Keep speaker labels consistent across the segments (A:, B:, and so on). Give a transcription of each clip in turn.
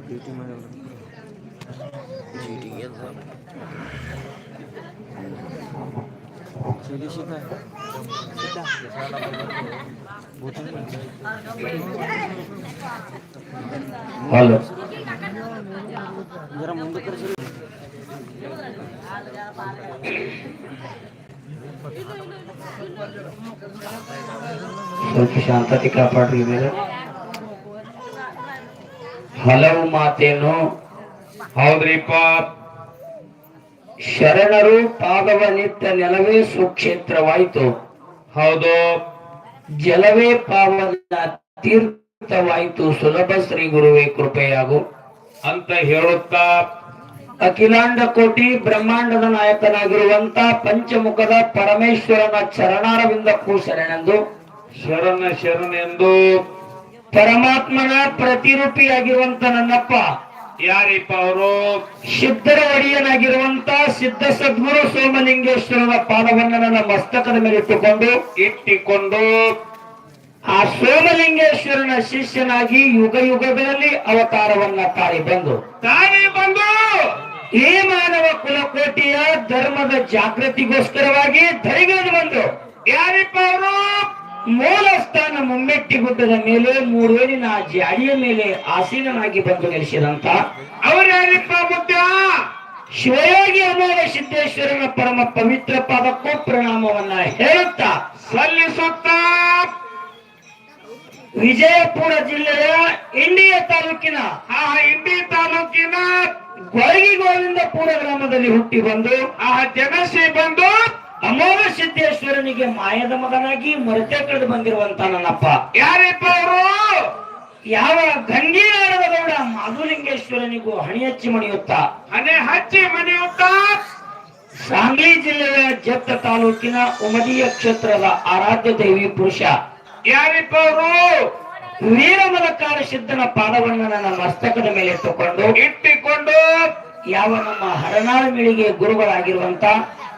A: Duty ಮಾಡಿ ಚೀಟಿಗೆ ಚೀಟಿ ಶಿಕ
B: hello
A: ಜರ ಮುಂದೆ ಕರೆಸಿ
B: ಸ್ವಲ್ಪ ಶಾಂತತೆ ಕಾಪಾಡ್ರಿ ಮೇಲೆ ಹಲವು ಮಾತೇನು?
C: ಹೌದ್ರಿಪ್ಪ.
B: ಶರಣರು ಪಾದವ ನಿತ್ಯ ನೆಲವೇ ಸುಕ್ಷೇತ್ರವಾಯಿತು.
C: ಹೌದು.
B: ಜಲವೇ ಪಾವನ ತೀರ್ಥವಾಯಿತು. ಸುಲಭ ಶ್ರೀ ಗುರುವೇ ಕೃಪೆಯಾಗು.
C: ಅಂತ ಹೇಳುತ್ತಾ.
B: ಅಖಿಲಾಂಡ ಕೋಟಿ ಬ್ರಹ್ಮಾಂಡದ ನಾಯಕನಾಗಿರುವಂತ ಪಂಚಮುಖದ ಪರಮೇಶ್ವರನ ಚರಣಾರವಿಂದಕ್ಕೂ ಶರಣೆಂದು
C: ಶರಣ ಶರಣೆಂದು.
B: ಪರಮಾತ್ಮನ ಪ್ರತಿರೂಪಿಯಾಗಿರುವಂತ ನನ್ನಪ್ಪ.
C: ಯಾರಿಪ್ಪ ಅವರು?
B: ಸಿದ್ಧರ ಒಡೆಯನಾಗಿರುವಂತ ಸಿದ್ಧ ಸದ್ಗುರು ಸೋಮಲಿಂಗೇಶ್ವರನ ಪಾದವನ್ನ ನನ್ನ ಮಸ್ತಕದ ಮೇಲೆ ಇಟ್ಟುಕೊಂಡು
C: ಇಟ್ಟಿಕೊಂಡು.
B: ಆ ಸೋಮಲಿಂಗೇಶ್ವರನ ಶಿಷ್ಯನಾಗಿ ಯುಗ ಯುಗಗಳಲ್ಲಿ ಅವತಾರವನ್ನ ತಾಳಿ ಬಂದು.
C: ತಾಳಿ ಬಂದು!
B: ಈ ಮಾನವ ಕುಲಕೋಟಿಯ ಧರ್ಮದ ಜಾಗೃತಿಗೋಸ್ಕರವಾಗಿ ಧರಿಗಳನ್ನು ಬಂದು.
C: ಯಾರಿಪ್ಪ ಅವರು?
B: ಮೂಲ ಸ್ಥಾನ ಮುಮ್ಮೆಟ್ಟಿ ಗುಡ್ಡದ ಮೇಲೆ ಮೂರುವೇಲಿನ ಜಾಡಿಯ ಮೇಲೆ ಆಸೀನನಾಗಿ ಬಂದು ನೆಲೆಸಿದಂತ
C: ಅವರೇನಪ್ಪ ಬುದ್ಧ
B: ಶಿವಯೋಗಿ ಅಮೋಘ ಸಿದ್ದೇಶ್ವರನ ಪರಮ ಪವಿತ್ರ ಪಾದಕ್ಕೂ ಪ್ರಣಾಮವನ್ನ ಹೇಳುತ್ತಾ
C: ಸಲ್ಲಿಸುತ್ತಾ.
B: ವಿಜಯಪುರ ಜಿಲ್ಲೆಯ ಇಂಡಿಯ ತಾಲೂಕಿನ
C: ಆ ಇಂಡಿ ತಾಲೂಕಿನ
B: ಗೊಳಗಿ ಗೋವಿಂದಪುರ ಗ್ರಾಮದಲ್ಲಿ ಹುಟ್ಟಿ ಬಂದು
C: ಆ ಜನಸಿ ಬಂದು
B: ಅಮೋಘ ಸಿದ್ದೇಶ್ವರನಿಗೆ ಮಾಯದ ಮಗನಾಗಿ ಮರತೆ ಕಳೆದು ಬಂದಿರುವಂತ ನನ್ನಪ್ಪ.
C: ಯಾರಿಪ್ಪ ಅವರು
B: ಯಾವ ಗಂಗೀರಾಡದ ಗೌಡ ಮಾಧುಲಿಂಗೇಶ್ವರನಿಗೂ ಹಣಿ ಹಚ್ಚಿ ಮಣಿಯುತ್ತ?
C: ಹಣೆ ಹಚ್ಚಿ ಮಣಿಯುತ್ತ?
B: ಸಾಂಗ್ಲಿ ಜಿಲ್ಲೆಯ ಜತ್ತ ತಾಲೂಕಿನ ಉಮದಿಯ ಕ್ಷೇತ್ರದ ಆರಾಧ್ಯ ದೇವಿ ಪುರುಷ.
C: ಯಾರಿಪ್ಪ ಅವರು
B: ವೀರಮಲಕಾರ ಸಿದ್ಧನ ಪಾದವನ್ನು ನನ್ನ ಮಸ್ತಕದ ಮೇಲೆ ಇಟ್ಟುಕೊಂಡು
C: ಇಟ್ಟಿಕೊಂಡು
B: ಯಾವ ನಮ್ಮ ಹರನಾಳ ಮಿಳಿಗೆ ಗುರುಗಳಾಗಿರುವಂತ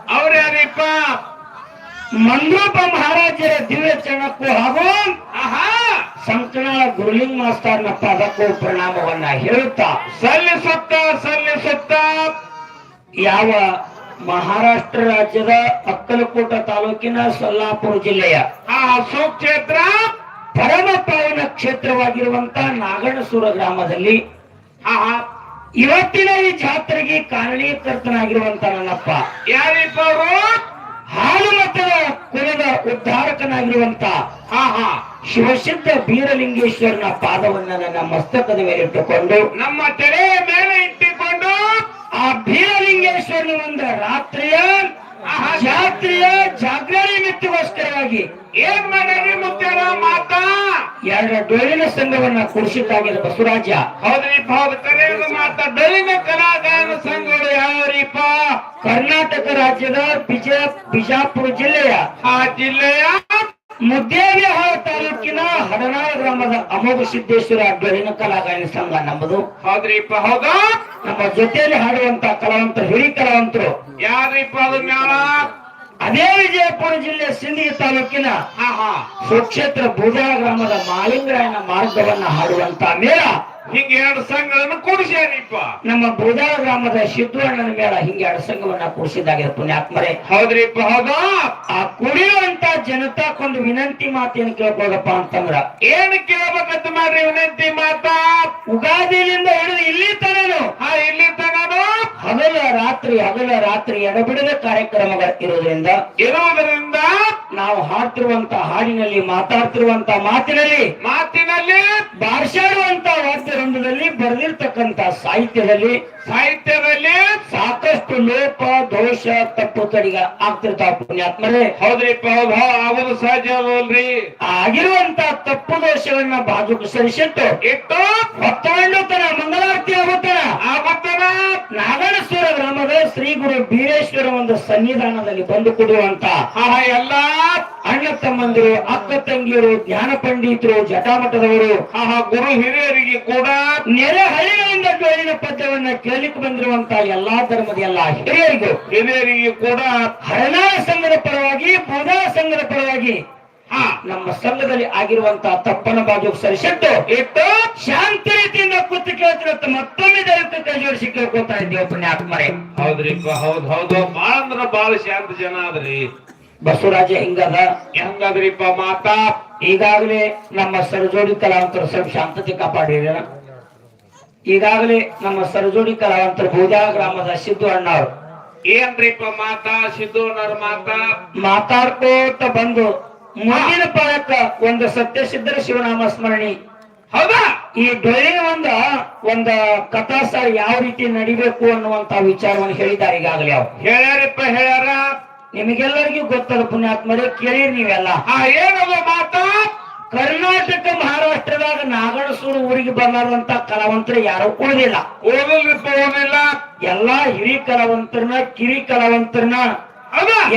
C: ಅವ್ರು ಯಾರಿಪ್ಪ?
B: ಮಂಡ್ರೂಪ ಮಹಾರಾಜರ ದಿವ್ಯ ಚರಣಕ್ಕೂ ಹಾಗೂ
C: ಆಹಾ!
B: ಸಂಕನಾಳ ಗುರುಲಿಂಗ ಮಾಸ್ತರ್ನ ಪದಕ್ಕೂ ಪ್ರಣಾಮವನ್ನ ಹೇಳುತ್ತಾ.
C: ಸಲ್ಲಿಸುತ್ತ ಸಲ್ಲಿಸುತ್ತ.
B: ಯಾವ ಮಹಾರಾಷ್ಟ್ರ ರಾಜ್ಯದ ಅಕ್ಕಲಕೋಟ ತಾಲೂಕಿನ ಸೊಲ್ಲಾಪುರ ಜಿಲ್ಲೆಯ
C: ಆ ಸುಕ್ಷೇತ್ರ
B: ಪರಮ ಪಾವನ ಕ್ಷೇತ್ರವಾಗಿರುವಂತ ನಾಗಣಸೂರ ಗ್ರಾಮದಲ್ಲಿ
C: ಆ
B: ಇವತ್ತಿನ ಈ ಜಾತ್ರೆಗೆ ಕಾರಣೀಕರ್ತನಾಗಿರುವಂತ ನನ್ನಪ್ಪ
C: ಯಾರಿಪ್ಪ ಅವರು
B: ಹಾಲು ಮತದ ಕುಲದ ಉದ್ಧಾರಕನಾಗಿರುವಂತ
C: ಆಹಾ. ಹಾ
B: ಶಿವಸಿದ್ಧ ಬೀರಲಿಂಗೇಶ್ವರನ ಪಾದವನ್ನ ನನ್ನ ಮಸ್ತಕದ ಮೇಲೆ ಇಟ್ಟುಕೊಂಡು
C: ನಮ್ಮ ತೆರೆಯ ಮೇಲೆ ಇಟ್ಟುಕೊಂಡು
B: ಆ ಬೀರಲಿಂಗೇಶ್ವರನ ಒಂದು ರಾತ್ರಿಯ ಜಾತ್ರೆಯ ಜಾಗರಣೆ ನಿತ್ಯಗೋಸ್ಕರವಾಗಿ
C: ಏನ್ ಮಾಡ್ಯಾರಿ ಮುತ್ಯಾರ ಮಾತಾ?
B: ಎರಡು ಡೊಳ್ಳಿನ ಸಂಘವನ್ನ ಕುಡಿಸಿದ್ದಾಗಿದೆ ಬಸವರಾಜ.
C: ಹೌದ್ರಿಪ್ಪ ಹೌದು ಕರೆಯುವುದು ಮಾತಾ ದಲಿತ ಕಲಾಗಾನ ಸಂಘಗಳು ಯಾವರಿಪ್ಪ
B: ಕರ್ನಾಟಕ ರಾಜ್ಯದ ಬಿಜ ಬಿಜಾಪುರ ಜಿಲ್ಲೆಯ.
C: ಆ ಜಿಲ್ಲೆಯ
B: ಮುದ್ದೇಬಿಹಾಳ ತಾಲೂಕಿನ ಹಡನಾಳ ಗ್ರಾಮದ ಅಮೋಘ ಸಿದ್ದೇಶ್ವರ ಡೊಳ್ಳಿನ ಕಲಾಗಾಯನ ಸಂಘ ನಮ್ಮದು.
C: ಹೌದ್ರಿಪ್ಪ ಹೌದಾ?
B: ನಮ್ಮ ಜೊತೆಯಲ್ಲಿ ಹಾಡುವಂತ ಕಲಾವಂತರು ಹಿರಿ ಕಲಾವಂತರು.
C: ಯಾರಿಪ್ಪ ಅದು ಮ್ಯಾಳ
B: ಅದೇ ವಿಜಯಪುರ ಜಿಲ್ಲೆ ಸಿಂದಗಿ ತಾಲೂಕಿನ ಸುಕ್ಷೇತ್ರ ಭೂಜಾ ಗ್ರಾಮದ ಮಾಲಿಂಗರಾಯನ ಮಾರ್ಗವನ್ನ ಹಾಡುವಂತ ಮೇಳ.
C: ಹಿಂಗ ಎರಡು ಸಂಘಗಳನ್ನು ಕೂಡಿಸ್ಯಾರಿಪ್ಪ
B: ನಮ್ಮ ಬೂದಾಳ ಗ್ರಾಮದ ಸಿದ್ದು ಮೇಳ ಹಿಂಗೆ ಎರಡು ಸಂಘವನ್ನ ಕೂಡಿಸಿದಾಗಿದೆ ಪುಣ್ಯಾತ್ಮರೇ.
C: ಹೌದ್ರಿಪ್ಪ ಹೌದಾ?
B: ಆ ಕುಡಿಯುವಂತ ಜನತಾಕೊಂದು ವಿನಂತಿ ಮಾತೇನು ಕೇಳ್ಬೋದಪ್ಪ ಅಂತಂದ್ರ?
C: ಏನ್ ಕೇಳ್ಬೇಕಂತ ಮಾಡ್ರಿ ವಿನಂತಿ ಮಾತಾ?
B: ಉಗಾದಿಲಿಂದ ಹಿಡಿದು ಇಲ್ಲಿ ತನನು.
C: ಹಾ ಇಲ್ಲಿ ತನನು.
B: ಹಗಲ ರಾತ್ರಿ ಹಗಲ ರಾತ್ರಿ ಎಡಬಿಡದ ಕಾರ್ಯಕ್ರಮಗಳು ಇರೋದ್ರಿಂದ
C: ಇರುವುದರಿಂದ
B: ನಾವು ಹಾಡ್ತಿರುವಂತ ಹಾಡಿನಲ್ಲಿ ಮಾತಾಡ್ತಿರುವಂತ ಮಾತಿನಲ್ಲಿ
C: ಮಾತಿನಲ್ಲಿ
B: ಭಾಷಾಡುವಂತ ವಾದ್ಯರಂಗದಲ್ಲಿ ಬರೆದಿರ್ತಕ್ಕಂತ ಸಾಹಿತ್ಯದಲ್ಲಿ
C: ಸಾಹಿತ್ಯದಲ್ಲಿ
B: ಸಾಕಷ್ಟು ಲೋಪ ದೋಷ ತಪ್ಪು ತಡಿಗ ಆಗ್ತಿರ್ತಾವ ಪುಣ್ಯಾತ್ಮರೇ.
C: ಹೌದ್ರಿಪ್ಪ ಆಗೋದು ಸಹಜ ಅಲ್ರಿ
B: ಆಗಿರುವಂತ ತಪ್ಪು ದೋಷಗಳನ್ನ ಬಾಜು ಸರಿಸಿಟ್ಟು
C: ಇಟ್ಟು
B: ಹೊತ್ತಕೊಂಡು ತನ ಮಂಗಳಾರತಿ ಆಗುತ್ತಾನ.
C: ಆಗುತ್ತಾರ
B: ನಾಗಣೇಶ್ವರ ಗ್ರಾಮದ ಶ್ರೀ ಗುರು ಬೀರೇಶ್ವರ ಒಂದು ಸನ್ನಿಧಾನದಲ್ಲಿ ಬಂದು
C: ಕೊಡುವಂತ ಎಲ್ಲ
B: ಅಣ್ಣ ತಮ್ಮಂದಿರು ಅಕ್ಕ ತಂಗಿಯರು ಜ್ಞಾನ ಪಂಡಿತರು ಜಟಾಮಠದವರು.
C: ಹಾ, ಗುರು ಹಿರಿಯರಿಗೆ ಕೂಡ
B: ನೆರೆ ಹಳ್ಳಿಗಳಿಂದ ಜೋಳಿನ ಪದ್ಯವನ್ನ ಕೇಳಲಿಕ್ಕೆ ಬಂದಿರುವಂತ ಎಲ್ಲಾ ಧರ್ಮದ ಎಲ್ಲಾ ಹಿರಿಯರಿಗೂ
C: ಹಿರಿಯರಿಗೆ ಕೂಡ
B: ಹರನಾಳ ಸಂಘದ ಪರವಾಗಿ ಬುಧಾ ಸಂಘದ ಪರವಾಗಿ
C: ಹಾ
B: ನಮ್ಮ ಸಂಘದಲ್ಲಿ ಆಗಿರುವಂತ ತಪ್ಪನ ಬಾಜು ಸರಿಸಿಟ್ಟು
C: ಇಟ್ಟು
B: ಶಾಂತಿ ರೀತಿಯಿಂದ ಕೂತು ಕೇಳ್ತಿರುತ್ತೆ ಮತ್ತೊಮ್ಮೆ ದಯವಿಟ್ಟು ಕೈ ಜೋಡಿಸಿ ಕೇಳ್ಕೊತಾ ಇದ್ದೀವಿ ಪುಣ್ಯಾತ್ಮರೇ
C: ಹೌದ್ರಿ ಹೌದ್ ಹೌದು ಬಾಳ ಅಂದ್ರ ಬಾಳ ಶಾಂತ ಜನ ಅದ್ರಿ
B: ಬಸವರಾಜ ಹಿಂಗದ?
C: ಹೆಂಗದ್ರಿಪ್ಪ ಮಾತಾ?
B: ಈಗಾಗಲೇ ನಮ್ಮ ಸರಜೋಡಿ ಕಲಾವಂತರ ಸ್ವಲ್ಪ ಶಾಂತತೆ ಕಾಪಾಡಿದ ಈಗಾಗಲೇ ನಮ್ಮ ಸರಜೋಡಿ ಕಲಾವಂತರ ಬೋಧಾ ಗ್ರಾಮದ ಸಿದ್ದು ಅಣ್ಣವ್ರು.
C: ಏನ್ರಿಪ್ಪ ಮಾತಾ? ಸಿದ್ದೂನರ್ ಮಾತಾ?
B: ಮಾತಾಡ್ಕೋತ ಬಂದು ಮುಂದಿನ ಪಾಯಕ್ಕ ಒಂದು ಸತ್ಯ ಸಿದ್ಧರ ಶಿವನಾಮ ಸ್ಮರಣಿ.
C: ಹೌದಾ?
B: ಈ ಡೊಳ್ಳಿನ ಒಂದ ಒಂದ ಕಥಾಸಾರ ಯಾವ ರೀತಿ ನಡಿಬೇಕು ಅನ್ನುವಂತ ವಿಚಾರವನ್ನು ಹೇಳಿದ್ದಾರೆ ಈಗಾಗಲೇ ಅವ್ರು.
C: ಹೇಳ್ಯಾರಪ್ಪ ಹೇಳ್ಯಾರ?
B: ನಿಮಗೆಲ್ಲರಿಗೂ ಗೊತ್ತದ ಪುಣ್ಯಾತ್ಮರೇ ಕೇಳಿರಿ ನೀವೆಲ್ಲ.
C: ಆ ಏನದ ಮಾತಾ?
B: ಕರ್ನಾಟಕ ಮಹಾರಾಷ್ಟ್ರದಾಗ ನಾಗಣಸೂರು ಊರಿಗೆ ಬರಲಾರಂತ ಕಲಾವಂತರು ಯಾರು ಉಳಿದಿಲ್ಲ.
C: ಓದಿಲ್ಲ
B: ಎಲ್ಲಾ ಹಿರಿ ಕಲಾವಂತರನ್ನ ಕಿರಿ ಕಲಾವಂತರನ್ನ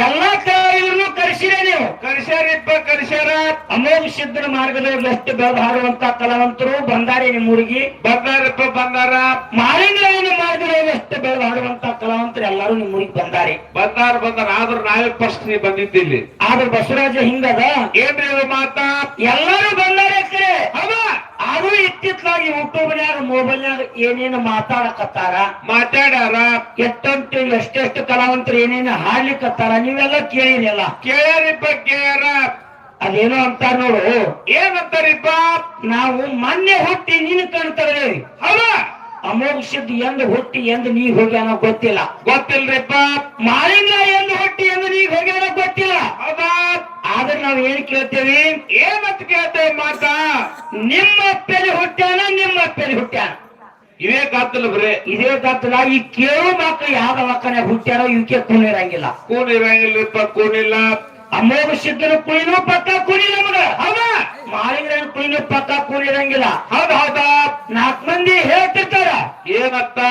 B: ಎಲ್ಲಾ ಕಲಾವಿದರನ್ನು ಕರೆಸಿರ ನೀವು.
C: ಕರ್ಸ್ಯಾರಿಪ್ಪ ಕರ್ಸ್ಯಾರ.
B: ಅಮೋಘ ಸಿದ್ಧನ ಮಾರ್ಗದಲ್ಲಿ ಎಷ್ಟು ಬೆಳೆದು ಹಾಡುವಂತ ಕಲಾವಂತರು ಬಂದಾರೆ ಹುಡುಗಿ
C: ಬಂದಾರಪ್ಪ ಬಂದಾರ
B: ಮಾಲಿಂಗರಾಯನ ಮಾರ್ಗದಲ್ಲಿ ಎಷ್ಟು ಬೆಳೆದು ಹಾಡುವಂತ ಕಲಾವಂತರು ಎಲ್ಲರೂ ನಿಮ್ಮೂರಿಗೆ ಬಂದಾರೆ?
C: ಬಂದಾರ ಬಂದಾರ. ಆದ್ರೂ ನಾವೇ ಫಸ್ಟ್ ನೀ ಬಂದಿದ್ದಿಲ್ಲಿ.
B: ಆದ್ರೆ ಬಸವರಾಜ ಹಿಂಗದ?
C: ಏನ್ರಿ ಮಾತಾ?
B: ಎಲ್ಲರೂ ಬಂದಾರೆ ಆದ್ರೂ ಇತ್ತಿತ್ಲಾಗಿ ಯೂಟ್ಯೂಬ್ನ್ಯಾಗ ಮೊಬೈಲ್ನ್ಯಾಗ ಏನೇನು ಮಾತಾಡಕತ್ತಾರ?
C: ಮಾತಾಡ್ಯಾರ
B: ಎಷ್ಟಂತ ಎಷ್ಟೆಷ್ಟು ಕಲಾವಂತರು ಏನೇನು ಹಾಡ್ಲಿಕ್ಕತ್ತಾರ ನೀವೆಲ್ಲ ಕೇಳಿರಲ್ಲ.
C: ಕೇಳಿರಿಪ್ಪ ಕೇಳ್ಯಾರ
B: ಅದೇನೋ ಅಂತಾರ ನೋಡು.
C: ಏನಂತಾರಿಪ್ಪ
B: ನಾವು ಮೊನ್ನೆ ಹುಟ್ಟಿ ನೀನು ಕಾಣ್ತಾರೆ
C: ಹೌದಾ?
B: ಅಮೋಘ ಸಿದ್ಧ ಎಂದ ಹುಟ್ಟಿ ಎಂದು ನೀ ಹೋಗ್ಯಾನ ಗೊತ್ತಿಲ್ಲ.
C: ಗೊತ್ತಿಲ್ರಿಪ್ಪ
B: ಮಾಲಿಂಗ ಎಂದು ಹುಟ್ಟಿ ಎಂದು ನೀ ಹೋಗ್ಯಾನ ಗೊತ್ತಿಲ್ಲ.
C: ಹೌದಾ?
B: ಆದ್ರೆ ನಾವ್ ಏನ್ ಕೇಳ್ತೇವಿ?
C: ಏನಂತ ಕೇಳ್ತೇವೆ ಮಾತಾ
B: ನಿಮ್ಮ ಅಪ್ಪೆಲಿ ಹುಟ್ಟ್ಯಾನ ನಿಮ್ಮ ಅಪ್ಪೆಲಿ ಹುಟ್ಟ್ಯಾನ?
C: ಇವೇ ಕಾತಲ್ ಬರೇ.
B: ಇದೇ ಗಾತ್ರ ಈ ಕೇಳು ಮಕ್ಕಳು ಯಾವ ದವಾಖಾನೆ ಹುಟ್ಟ್ಯಾರೋ ಇವಕ್ಕೆ ಕುಣಿರಂಗಿಲ್ಲ
C: ಕೂನ್ ಇರಂಗಿಲ್ರಿಪ್ಪ ಕೂನಿಲ್ಲ
B: ಅಮೋಘ ಸಿದ್ಧನ ಕುಣಿನೂ ಪಕ್ಕ ಕುಣಿ ನಮಗ. ಹೌದಾ? ಮಾಲಿಂಗನ ಕುಣಿನೂ ಪಕ್ಕ ಕುಣಿರಂಗಿಲ್ಲ
C: ಹೌದು ಹೌದಾ ಏನತ್ತ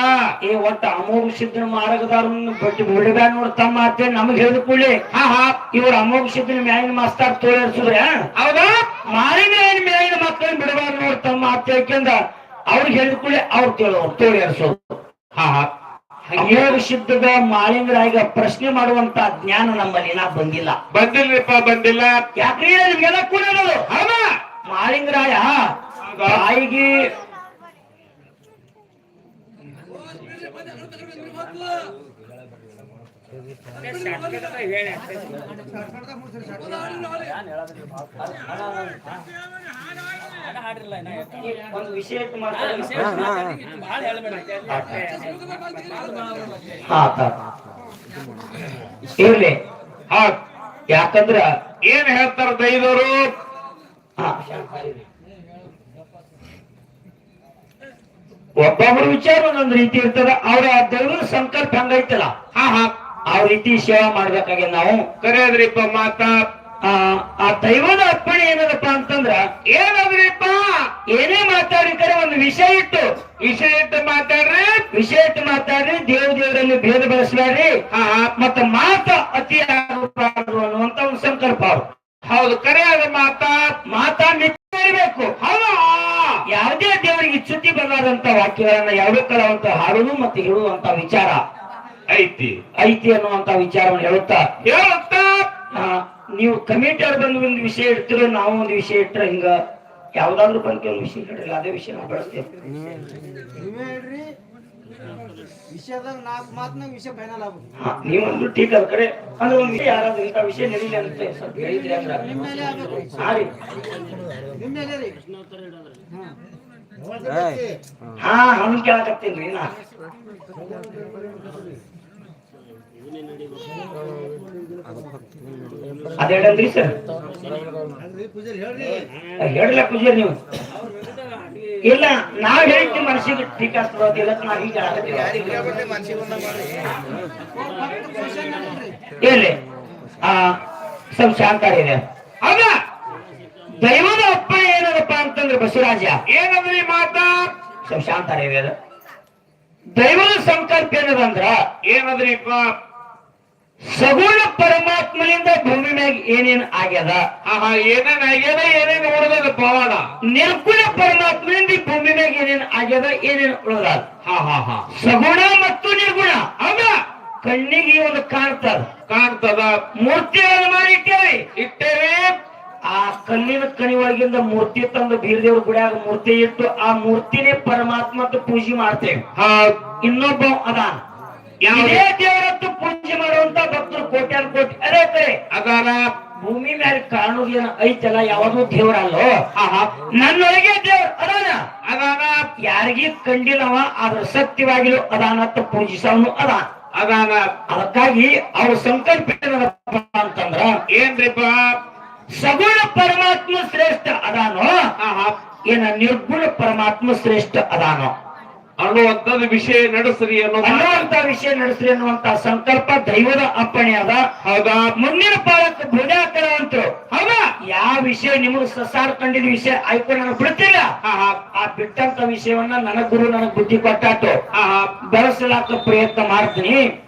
B: ಈ ಒಟ್ಟ ಅಮೋಘ ಸಿದ್ಧನ ಮಾರ್ಗದಾರನ್ನ ಬಟ್ಟಿ ಬಿಡಬ ನೋಡ್ ತಮ್ಮ ನಮ್ಗೆ ನಮಗ್ ಹೇಳಿದ ಕೂಡಲೇ.
C: ಹಾ ಹಾ.
B: ಇವ್ರ ಅಮೋಘ ಸಿದ್ಧನ ಮ್ಯಾಲಿನ ಮಾಸ್ತಾರ್ ತೋರಿಸಿದ್ರೆ
C: ಹೌದಾ.
B: ಮಾರಿನ ಮ್ಯಾಲಿನ ಮಕ್ಕಳನ್ನ ಬಿಡಬಾರ ನೋಡ್ ತಮ್ಮ ಅತ್ತೆ ಯಾಕೆಂದ ಅವ್ರಿಗೆ ಹೇಳಿದ ಕೂಡಲೇ ಅವ್ರು ತೋಳೋರು ತೋರಿಸೋದು
C: ಹಾ ಹಾ.
B: ಅಮೋಘ ಸಿದ್ಧದ ಮಾಲಿಂಗರಾಗ ಪ್ರಶ್ನೆ ಮಾಡುವಂತ ಜ್ಞಾನ ನಮ್ಮಲ್ಲಿ ನಾ ಬಂದಿಲ್ಲ.
C: ಬಂದಿಲ್ಲಪ್ಪ ಬಂದಿಲ್ಲ.
B: ಯಾಕ್ರಿ ನಿಮ್ಗೆಲ್ಲ ಕೂಡ
C: ಹೌದಾ?
B: ಮಾಲಿಂಗರಾಯ ತಾಯಿಗೆ ಒಂದು ವಿಷಯ. ಹಾ. ಇರ್ಲಿ ಯಾಕಂದ್ರ
C: ಏನ್ ಹೇಳ್ತಾರ ದೈವರು
B: ಹಾ, ಒಬ್ಬೊಬ್ರ ವಿಚಾರ ಒಂದೊಂದು ರೀತಿ ಇರ್ತದ ಅವ್ರ ದೈವದ ಸಂಕಲ್ಪ ಹಂಗೈತಲ್ಲ.
C: ಹಾ ಹಾ.
B: ಆ ರೀತಿ ಸೇವಾ ಮಾಡ್ಬೇಕಾಗಿ ನಾವು.
C: ಕರೆಯದ್ರಿಪ್ಪ ಮಾತಾ.
B: ಆ ದೈವದ ಅಪ್ಪಣೆ ಏನದಪ್ಪ ಅಂತಂದ್ರ
C: ಏನಾದ್ರಿಪ್ಪ?
B: ಏನೇ ಮಾತಾಡಿದ್ರೆ ಒಂದು ವಿಷಯ ಇಟ್ಟು.
C: ವಿಷಯ ಇಟ್ಟು ಮಾತಾಡ್ರಿ.
B: ವಿಷಯ ಇಟ್ಟು ಮಾತಾಡ್ರಿ ದೇವ್ ದೇವರಲ್ಲಿ ಭೇದ ಬೆಳೆಸಬೇಡ್ರಿ ಮತ್ತ ಮಾತ ಅತಿ ಆಗಬಾರ್ದು ಅನ್ನುವಂತ ಒಂದು ಸಂಕಲ್ಪ ಅವ್ರು.
C: ಹೌದು ಕರೆಯಾದ ಮಾತಾ.
B: ಮಾತಾ ಮಿತ್ರಬೇಕು
C: ಹೌದಾ?
B: ಯಾವುದೇ ಚ್ಯುತಿ ಬರಲಾದಂತ ವಾಕ್ಯಗಳನ್ನ ಯಾವುದೇ ಕಲಾವಂತ ಹಾಡುವುದು ಮತ್ತು ಹೇಳುವಂತ ವಿಚಾರ.
C: ಐತಿ.
B: ಐತಿ ಅನ್ನುವಂತ ವಿಚಾರವನ್ನು ಹೇಳುತ್ತಾ?
C: ಹೇಳುತ್ತ.
B: ನೀವು ಕಮಿಟಿ ಅವ್ರು ಬಂದು ಒಂದು ವಿಷಯ ಇಡ್ತಿರೋ ನಾವು ಒಂದು ವಿಷಯ ಇಟ್ಟರೆ ಹಿಂಗ ಯಾವ್ದಾದ್ರು ಬಂದು ಒಂದು ವಿಷಯ ಹೇಳಿಲ್ಲ ಅದೇ ವಿಷಯ ನಾವು ಬಳಸ್ತೇವೆ.
A: ನೀವೇ ಹೇಳ್ರಿ ವಿಷಯದಾಗ ನಾಲ್ಕು ಮಾತ್ನಾಗ ವಿಷಯ ಫೈನಲ್ ಆಗ್ಬೇಕು
B: ಹಾ, ನೀವೊಂದು ಟೀಕ್ ಅದ ಕಡೆ ಅಂದ್ರೆ ಒಂದು ವಿಷಯ ಯಾರಾದ್ರೂ ಇಂಥ ವಿಷಯ ನಡೀಲಿ ಅಂತ. ಸ್ವಲ್ಪ ಹೇಳಿದ್ರಿ ಅಂದ್ರ.
A: ನಿಮ್ಮ ಮೇಲೆ ಆಗ್ಬೇಕು.
B: ಹಾ ಹಂಗ್ ಕೇಳಕತ್ತೀನಿ ನಾ ಅದೇಡಂದ್ರಿ ಸರ್
A: ಹೇಳ್ರಿ
B: ಪೂಜಾರಿ ನೀವು ಇಲ್ಲ ನಾವ್ ಹೇಳ್ತಿ ಮನಸ್ಸಿಗೆ ಟೀಕ್ ಆಗ್ತದ ಹೇಳಿ ಆ ಸ್ವಲ್ಪ ಶಾಂತ ಇದೆ
C: ಅದ
B: ದೈವದ ಅಪ್ಪ ಅಂತಂದ್ರೆ ಬಸವರಾಜ?
C: ಏನದ್ರಿ ಮಾತಾ?
B: ಸ್ವಲ್ಪ ಶಾಂತ ಇದೆ ಅದು. ದೈವದ ಸಂಕಲ್ಪ ಏನದಂದ್ರ
C: ಏನದ್ರಿಪ್ಪ
B: ಸಗುಣ ಪರಮಾತ್ಮನಿಂದ ಭೂಮಿ ಮ್ಯಾಗ ಏನೇನ್ ಆಗ್ಯದ?
C: ಆಹಾ ಏನೇನ್ ಆಗ್ಯದ ಏನೇನ್ ಉಳಿದ ಪವಾಡ?
B: ನಿರ್ಗುಣ ಪರಮಾತ್ಮನಿಂದ ಭೂಮಿ ಮ್ಯಾಗ ಏನೇನ್ ಆಗ್ಯದ ಏನೇನ್ ಉಳಿದ?
C: ಹಾ ಹಾ ಹಾ.
B: ಸಗುಣ ಮತ್ತು ನಿರ್ಗುಣ.
C: ಹೌದಾ?
B: ಕಣ್ಣಿಗೆ ಒಂದು ಕಾಣ್ತದ.
C: ಕಾಣ್ತದ.
B: ಮೂರ್ತಿಗಳನ್ನು ಮಾಡಿ ಇಟ್ಟೇವೆ
C: ಇಟ್ಟೇವೆ
B: ಆ ಕಲ್ಲಿನ ಕಣಿ ಒಳಗಿಂದ ಮೂರ್ತಿ ತಂದು ಬೀರದೇವ್ರ ಗುಡಿಯಾಗ ಮೂರ್ತಿ ಇಟ್ಟು ಆ ಮೂರ್ತಿನೇ ಪರಮಾತ್ಮ ಅಂತ ಪೂಜೆ ಮಾಡ್ತೇವೆ. ಇನ್ನೊಬ್ಬ ಅದಾನ? ಇದೇ ದೇವರತ್ತು ಪೂಜೆ ಮಾಡುವಂತ ಭಕ್ತರು ಕೋಟ್ಯಾನ್ ಕೋಟಿ. ಅದೇ ಕರೆ
C: ಅದಾನ?
B: ಭೂಮಿ ಮೇಲೆ ಕಾಣುವುದೇನ ಐತಲ್ಲ ಯಾವುದು ದೇವರಲ್ಲೋ?
C: ಆಹಾ
B: ನನ್ನೊಳಗೆ ದೇವ್ರ ಅದಾನ.
C: ಅದಾನ?
B: ಯಾರಿಗೆ ಕಂಡಿಲ್ಲವ ಆದ್ರ ಅದಾನ ಅದಾನತ್ತ ಪೂಜಿಸವನು ಅದಾನ.
C: ಅದಾನ?
B: ಅದಕ್ಕಾಗಿ ಅವ್ರ ಸಂಕಲ್ಪ ಏನದಪ್ಪ ಅಂತಂದ್ರ
C: ಏನ್ರಿಪ್ಪ?
B: ಸಗುಣ ಪರಮಾತ್ಮ ಶ್ರೇಷ್ಠ ಅದಾನೋ? ಏನ ನಿರ್ಗುಣ ಪರಮಾತ್ಮ ಶ್ರೇಷ್ಠ ಅದಾನೋ?
C: ಅನ್ನುವಂಥದ್ದು ವಿಷಯ ನಡೆಸ್ರಿ ಅನ್ನೋ
B: ಅನ್ನುವಂತ ವಿಷಯ ನಡೆಸ್ರಿ ಅನ್ನುವಂತ ಸಂಕಲ್ಪ ದೈವದ ಅಪ್ಪಣೆ ಅದ.
C: ಹೌದಾ?
B: ಮುಂದಿನ ಪಾಲಕ ಭುಜಾಕರ ಅಂತರು
C: ಹೌದಾ?
B: ಯಾವ ವಿಷಯ ನಿಮಗೆ ಸಸಾರ ಕಂಡಿದ ವಿಷಯ ಆಯ್ತು ನನಗೆ ಬಿಡ್ತಿಲ್ಲ. ಆ ಬಿಟ್ಟಂತ ವಿಷಯವನ್ನ ನನಗ್ ಗುರು ನನಗ್ ಬುದ್ಧಿ ಕೊಟ್ಟಾತು. ಬೆಳೆಸಲಾಕ ಪ್ರಯತ್ನ ಮಾಡ್ತೀನಿ.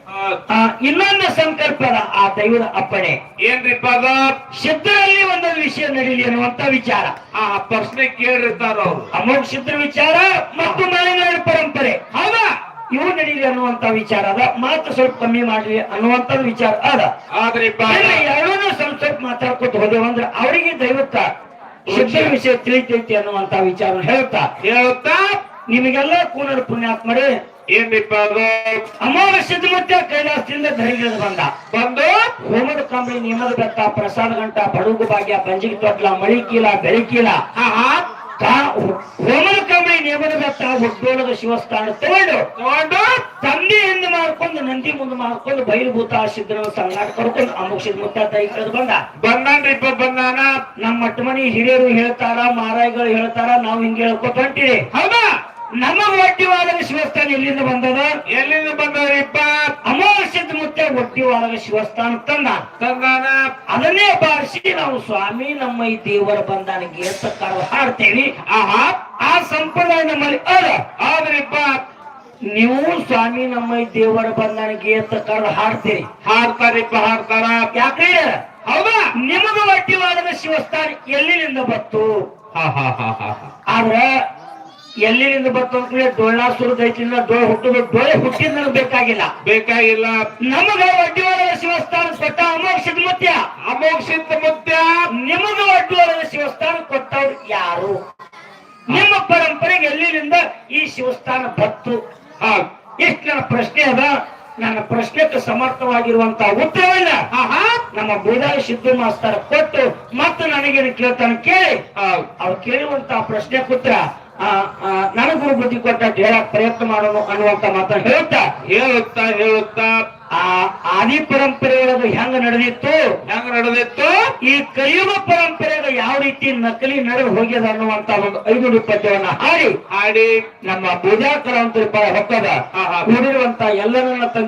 B: ಆ, ಇನ್ನೊಂದು ಸಂಕಲ್ಪ ಅದ ಆ ದೈವದ ಅಪ್ಪಣೆ.
C: ಏನ್ರಿಪ್ಪ ಅದ
B: ಸಿದ್ಧರಲ್ಲಿ ಒಂದೊಂದು ವಿಷಯ ನಡೀಲಿ ಅನ್ನುವಂತ ವಿಚಾರ.
C: ಆ ಪ್ರಶ್ನೆ ಕೇಳಿರ್ತಾರ ಅವ್ರು?
B: ಅಮೋಘ ಸಿದ್ಧ ವಿಚಾರ ಮತ್ತು ಮಲೆನಾಡು ಪರಂಪರೆ.
C: ಹೌದಾ?
B: ಇವು ನಡೀಲಿ ಅನ್ನುವಂತ ವಿಚಾರ ಅದ. ಮಾತು ಸ್ವಲ್ಪ ಕಮ್ಮಿ ಮಾಡ್ಲಿ ಅನ್ನುವಂತ ವಿಚಾರ ಅದ.
C: ಆದ್ರಿಪ್ಪ
B: ಎರಡೂ ಸ್ವಲ್ಪ ಸ್ವಲ್ಪ ಮಾತಾಡ್ಕೊತ ಹೋದೇವಂದ್ರ ಅವರಿಗೆ ದೈವತ್ತ ಸಿದ್ಧ ವಿಷಯ ತಿಳಿತೈತಿ ಅನ್ನುವಂತ ವಿಚಾರ ಹೇಳ್ತಾ.
C: ಹೇಳ್ತಾ?
B: ನಿಮಗೆಲ್ಲ ಕೂನರು ಪುಣ್ಯಾತ್ಮರೇ
C: ಏನ್ರಿಪ್ಪ ಅದು
B: ಅಮೋಘ ಸಿದ್ಧಮುತ್ತ ಕೈಲಾಸದಿಂದ ಧರಿಗಿಳಿದು ಬಂದ.
C: ಬಂದು?
B: ಹೋಮದ ಕಂಬಳಿ ನಿಯಮದ ಬೆತ್ತ ಪ್ರಸಾದ ಗಂಟ ಬಡುಗು ಭಾಗ್ಯ ಬಂಜಿಗೆ ತೊಟ್ಲ ಮಳಿಕೀಲ ಬೆಳಕೀಲ ಹೋಮದ ಕಂಬಳಿ ನಿಯಮದ ಬೆತ್ತ ಹುಟ್ಟೋಳದ ಶಿವಸ್ಥಾನ. ತಗೊಂಡು.
C: ತಗೊಂಡು?
B: ತಂದೆಯಿಂದ ಮಾಡ್ಕೊಂಡು ನಂದಿ ಮುಂದೆ ಮಾಡ್ಕೊಂಡು ಬಯಲುಭೂತ ಸಿದ್ಧನ ಸಂಗಾಟ ಕರ್ಕೊಂಡು ಅಮೋಘ ದೈ ಧರಿಗಿಳಿದು ಬಂದ.
C: ಬಂದಾನ್ರಿಪ್ಪ ಬಂದಾನ.
B: ನಮ್ಮ ಮಟ್ಟ ಮನಿ ಹಿರಿಯರು ಹೇಳ್ತಾರ ಮಾರಾಯಿಗಳು ಹೇಳ್ತಾರ ನಾವು ಹಿಂಗೆ ಹೇಳ್ಕೊತ ಹೊಂಟಿರಿ.
C: ಹೌದಾ?
B: ನಮಗ ಒಟ್ಟಿವಾದ ಶಿವಸ್ಥಾನ ಎಲ್ಲಿಂದ ಬಂದದ?
C: ಎಲ್ಲಿಂದ ಬಂದವರಿಪ್ಪ
B: ಅಮಾವಾಸ್ಯದ ಮುತ್ತೆ ಒಟ್ಟಿವಾದ ಶಿವಸ್ಥಾನ ತಂದ.
C: ತಂದಾನ?
B: ಅದನ್ನೇ ಬಾರಿಸಿ ನಾವು ಸ್ವಾಮಿ ನಮ್ಮ ಈ ದೇವರ ಬಂದಾನಿಗೆ ಎತ್ತ ಕರ ಹಾಡ್ತೇವಿ.
C: ಆಹಾ
B: ಆ ಸಂಪ್ರದಾಯ ನಮ್ಮಲ್ಲಿ ಅದ
C: ಆದ್ರಿಪ್ಪ
B: ನೀವು ಸ್ವಾಮಿ ನಮ್ಮ ಈ ದೇವರ ಬಂದಾನಿಗೆ ಅಂತ ಕರೆದು ಹಾಡ್ತೀರಿ.
C: ಹಾಡ್ತಾರಿಪ್ಪ ಹಾಡ್ತಾರ.
B: ಯಾಕೆ
C: ಹೌದಾ?
B: ನಿಮಗ ಒಟ್ಟಿವಾದ ಶಿವಸ್ಥಾನ ಎಲ್ಲಿನಿಂದ ಬತ್ತು. ಆದ್ರ ಎಲ್ಲಿನಿಂದ ಬರ್ತಂದ್ರೆ ಡೊಳ್ಳಾಸುರ ದೈತಿಂದ ಡೋ ಹುಟ್ಟುದು ಡೋಳೆ ಹುಟ್ಟಿದ ನನಗೆ ಬೇಕಾಗಿಲ್ಲ.
C: ಬೇಕಾಗಿಲ್ಲ.
B: ನಮಗ ಒಡ್ಡಿವಾರದ ಶಿವಸ್ಥಾನ ಕೊಟ್ಟ ಅಮೋಕ್ಷದ ಮುತ್ಯ.
C: ಅಮೋಕ್ಷದ ಮುತ್ಯ.
B: ನಿಮಗ ಒಡ್ಡಿವಾರದ ಶಿವಸ್ಥಾನ ಕೊಟ್ಟವ್ರು ಯಾರು? ನಿಮ್ಮ ಪರಂಪರೆಗೆ ಎಲ್ಲಿಂದ ಈ ಶಿವಸ್ಥಾನ ಬತ್ತು
C: ಆ
B: ಇಷ್ಟು ನನ್ನ ಪ್ರಶ್ನೆ ಅದ. ನನ್ನ ಪ್ರಶ್ನೆಗೆ ಸಮರ್ಥವಾಗಿರುವಂತಹ ಉತ್ತರವನ್ನ ನಮ್ಮ ಬೂದಾಯಿ ಸಿದ್ದು ಮಾಸ್ತರ ಕೊಟ್ಟು ಮತ್ತೆ ನನಗೇನು ಕೇಳ್ತಾನೆ ಕೇಳಿ. ಅವ್ರು ಕೇಳುವಂತ ಪ್ರಶ್ನೆ ಆ, ನನಗೂ ಬುದ್ಧಿ ಕೊಟ್ಟ ಹೇಳಕ್ ಪ್ರಯತ್ನ ಮಾಡೋಣ ಅನ್ನುವಂತ ಮಾತನ್ನ ಹೇಳ್ತಾ.
C: ಹೇಳುತ್ತಾ ಹೇಳುತ್ತಾ.
B: ಆ ಆದಿ ಪರಂಪರೆ ಒಳಗೆ ಹೆಂಗ ನಡೆದಿತ್ತು?
C: ಹೆಂಗ ನಡೆದಿತ್ತು?
B: ಈ ಕಲಿಯುಗ ಪರಂಪರೆಯ ಯಾವ ರೀತಿ ನಕಲಿ ನಡೆದು ಹೋಗ್ಯದ ಅನ್ನುವಂತ ಒಂದು ಐದು ಪದ್ಯವನ್ನ ಹಾಡಿ.
C: ಹಾಡಿ.
B: ನಮ್ಮ ಪೂಜಾ ಕಲಾವಂತರು ಹೊಕ್ಕದ.
C: ಆಹಾ.
B: ಕೂಡಿರುವಂತ ಎಲ್ಲರನ್ನ ತಂದಿ